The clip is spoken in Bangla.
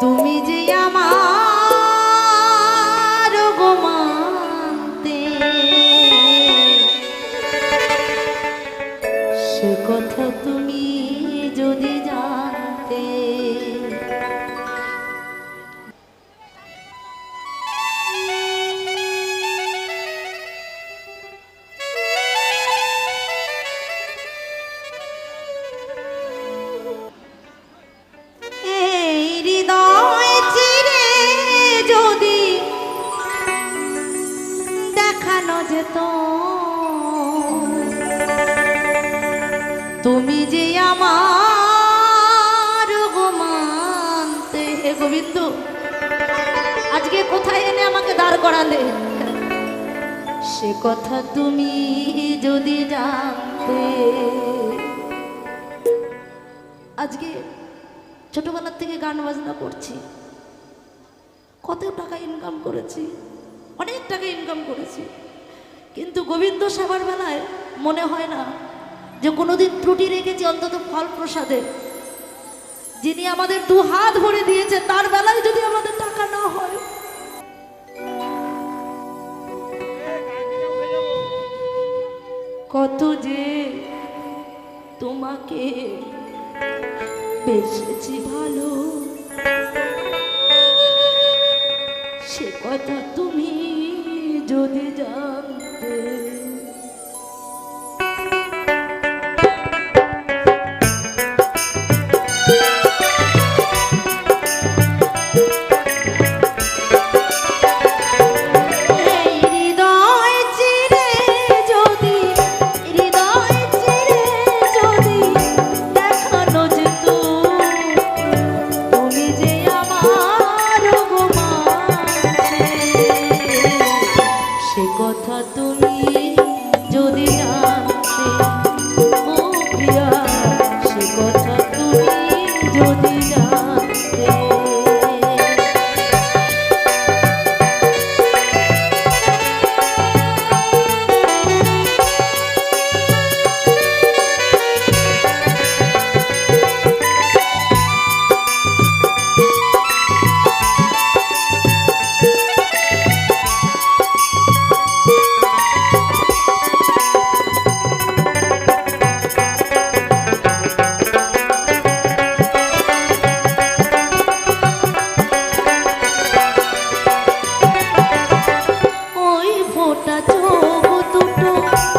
তুমি যে আমার গোমান্তে সে কথা তুমি যদি জানতে তুমি যে আমার গোমান্তে হে গোবিন্দ, আজকে কোথায় এনে আমাকে দাঁড় করালে? সে কথা তুমি যদি জানতে, আজকে ছোটবেলার থেকে গান বাজনা করছি। কত টাকা ইনকাম করেছি, অনেক টাকা ইনকাম করেছি। কিন্তু গোবিন্দ সেবার বেলায় মনে হয় না যে কোনোদিন ত্রুটি রেখেছি অন্তত ফল প্রসাদে যিনি আমাদের দু হাত ভরে দিয়েছে তার বেলায় যদি আমাদের টাকা না হয়। কত যে তোমাকে বেসেছি ভালো, সে কথা তুমি যদি জানতে মোটা চোখ দুটো।